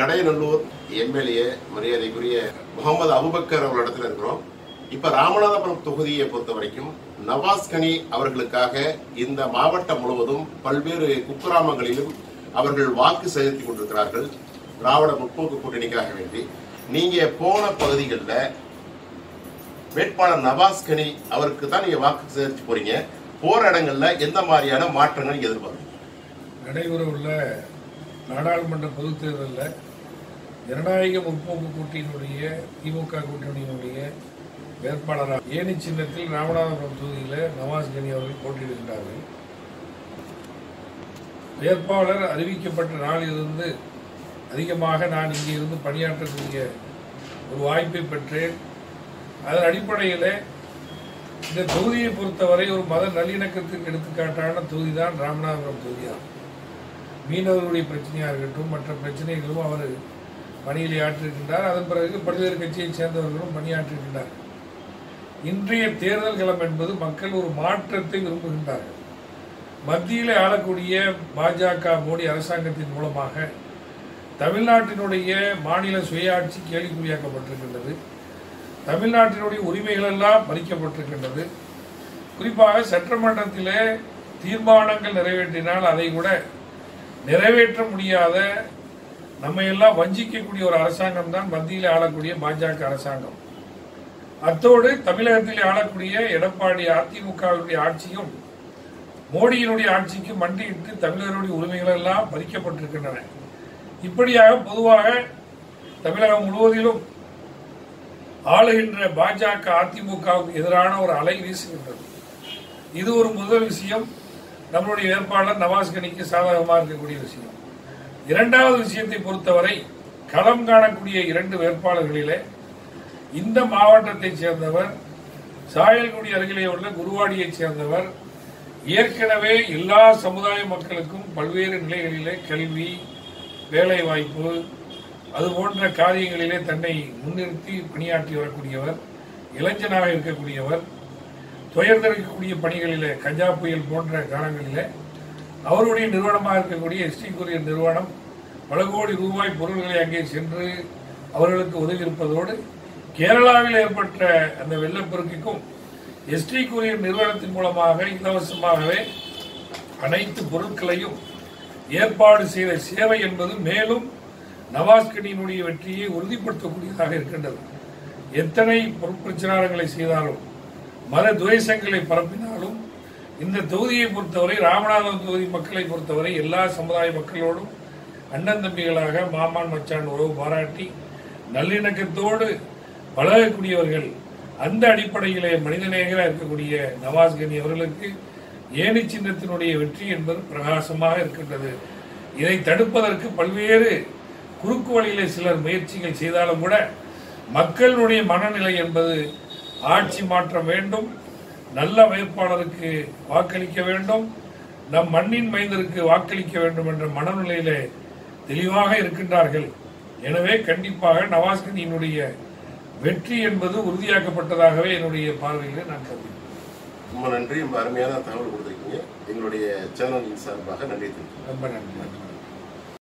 MLA மரியாதைக்குரிய Mohammed Abu Bakr அவர்களிடத்தில் இருக்கிறோம். இப்ப ராமநாதபுரம் தொகுதியை பொறுத்த வரைக்கும் நவாஸ் கனி அவர்களுக்காக இந்த மாவட்டம் முழுவதும் பல்வேறு குக்கிராமங்களிலும் அவர்கள் வாக்கு செலுத்திக் கொண்டிருக்கிறார்கள். திராவிட முற்போக்கு கூட்டணிக்காக வேண்டி. நீங்க போன பகுதிகளில் வேட்பாளர் நவாஸ் கனி அவருக்கு தான் நீங்க வாக்கு செலுத்தி போறீங்க. போற இடங்கள்ல எந்த மாதிரியான மாற்றங்கள் எதிர்பார்க்கணும் நடைபெற உள்ள நாடாளுமன்ற பொதுத் தேர்தலில் ஜனநாயக முற்போக்கு கூட்டணியினுடைய திமுக கூட்டணியினுடைய வேட்பாளராக ஏனி சின்னத்தில் ராமநாதபுரம் தொகுதியில் நவாஸ் கனி அவர்கள் போட்டியிடுகின்றார்கள் வேட்பாளர் அறிவிக்கப்பட்ட நாளிலிருந்து அதிகமாக நான் இங்கே இருந்து பணியாற்றக்கூடிய ஒரு வாய்ப்பை பெற்றேன். அதன் அடிப்படையில் இந்த தொகுதியை பொறுத்தவரை ஒரு மத நல்லிணக்கத்துக்கு எடுத்துக்காட்டான தொகுதி தான் ராமநாதபுரம் தொகுதியாகும். மீனவர்களுடைய பிரச்சனையாக இருக்கட்டும் மற்ற பிரச்சனைகளும் அவர் பணியில் ஆற்றிருக்கின்றார் அதன் பிறகு பல்வேறு கட்சியைச் சேர்ந்தவர்களும் பணியாற்றிருக்கின்றார் இன்றைய தேர்தல் களம் என்பது மக்கள் ஒரு மாற்றத்தை விரும்புகின்றார்கள். மத்தியில் ஆளக்கூடிய பாஜக மோடி அரசாங்கத்தின் மூலமாக தமிழ்நாட்டினுடைய மாநில சுயாட்சி கேள்விக்குறியாக்கப்பட்டிருக்கின்றது. தமிழ்நாட்டினுடைய உரிமைகள் எல்லாம் பறிக்கப்பட்டிருக்கின்றது. குறிப்பாக சட்டமன்றத்திலே தீர்மானங்கள் நிறைவேற்றினால் அதை கூட நிறைவேற்ற முடியாத நம்ம எல்லாம் வஞ்சிக்கக்கூடிய ஒரு அரசாங்கம் தான் மத்தியில் ஆளக்கூடிய பாஜக அரசாங்கம். அத்தோடு தமிழகத்தில் ஆளக்கூடிய எடப்பாடி அதிமுகவினுடைய ஆட்சியும் மோடியினுடைய ஆட்சிக்கு மண்டியிட்டு தமிழர்களுடைய உரிமைகள் எல்லாம் பறிக்கப்பட்டிருக்கின்றன. இப்படியாக பொதுவாக தமிழகம் முழுவதிலும் ஆளுகின்ற பாஜக அதிமுகவுக்கு எதிரான ஒரு அலை வீசுகின்றது. இது ஒரு முதல் விஷயம். நம்மளுடைய வேட்பாளர் நவாஸ் கனிக்கு சாதகமாக இருக்கக்கூடிய விஷயம். இரண்டாவது விஷயத்தை பொறுத்தவரை களம் காணக்கூடிய இரண்டு வேட்பாளர்களிலே இந்த மாவட்டத்தைச் சேர்ந்தவர் சாயல்குடி அருகிலே உள்ள குருவாடியைச் சேர்ந்தவர் ஏற்கனவே எல்லா சமுதாய மக்களுக்கும் பல்வேறு நிலைகளிலே கல்வி வேலைவாய்ப்பு அது போன்ற காரியங்களிலே தன்னை முன்னிறுத்தி பணியாற்றி வரக்கூடியவர் இளைஞனாக இருக்கக்கூடியவர் துயர்ந்திருக்கக்கூடிய பணிகளிலே கஞ்சா புயல் போன்ற காலங்களிலே அவருடைய நிறுவனமாக இருக்கக்கூடிய எஸ்டி கொரியர் நிறுவனம் பல கோடி ரூபாய் பொருள்களை அங்கே சென்று அவர்களுக்கு உதவி இருப்பதோடு கேரளாவில் ஏற்பட்ட அந்த வெள்ளப்பெருக்கிற்கும் எஸ்டி கொரியர் நிறுவனத்தின் மூலமாக இலவசமாகவே அனைத்து பொருட்களையும் ஏற்பாடு செய்த சேவை என்பது மேலும் நவாஸ்கனியினுடைய வெற்றியை உறுதிப்படுத்தக்கூடியதாக இருக்கின்றது. எத்தனை பொருட்பிரச்சாரங்களை செய்தாலும் மத துவேஷங்களை பரப்பினாலும் இந்த தொகுதியை பொறுத்தவரை ராமநாதபுரம் தொகுதி மக்களை பொறுத்தவரை எல்லா சமுதாய மக்களோடும் அண்ணன் தம்பிகளாக மாமான் மச்சான் உறவு பாராட்டி நல்லிணக்கத்தோடு பழகக்கூடியவர்கள் அந்த அடிப்படையிலே மனிதநேயராக இருக்கக்கூடிய நவாஸ் கனி அவர்களுக்கு ஏனி சின்னத்தினுடைய வெற்றி என்பது பிரகாசமாக இருக்கின்றது. இதை தடுப்பதற்கு பல்வேறு குறுக்கு வழியிலே சிலர் முயற்சிகள் செய்தாலும் கூட மக்களுடைய மனநிலை என்பது ஆட்சி மாற்றம் வேண்டும் நல்ல வேட்பாளருக்கு வாக்களிக்க வேண்டும் நம் மண்ணின் மைந்தருக்கு வாக்களிக்க வேண்டும் என்ற மனநிலையிலே தெளிவாக இருக்கின்றார்கள். எனவே கண்டிப்பாக நவாஸ்கனியினுடைய வெற்றி என்பது உறுதியாக்கப்பட்டதாகவே என்னுடைய பார்வையிலே நான் கருதுகிறேன். ரொம்ப நன்றி. அருமையான தகவல் கொடுத்துருக்கீங்க. எங்களுடைய சேனலின் சார்பாக நன்றி ரொம்ப நன்றி.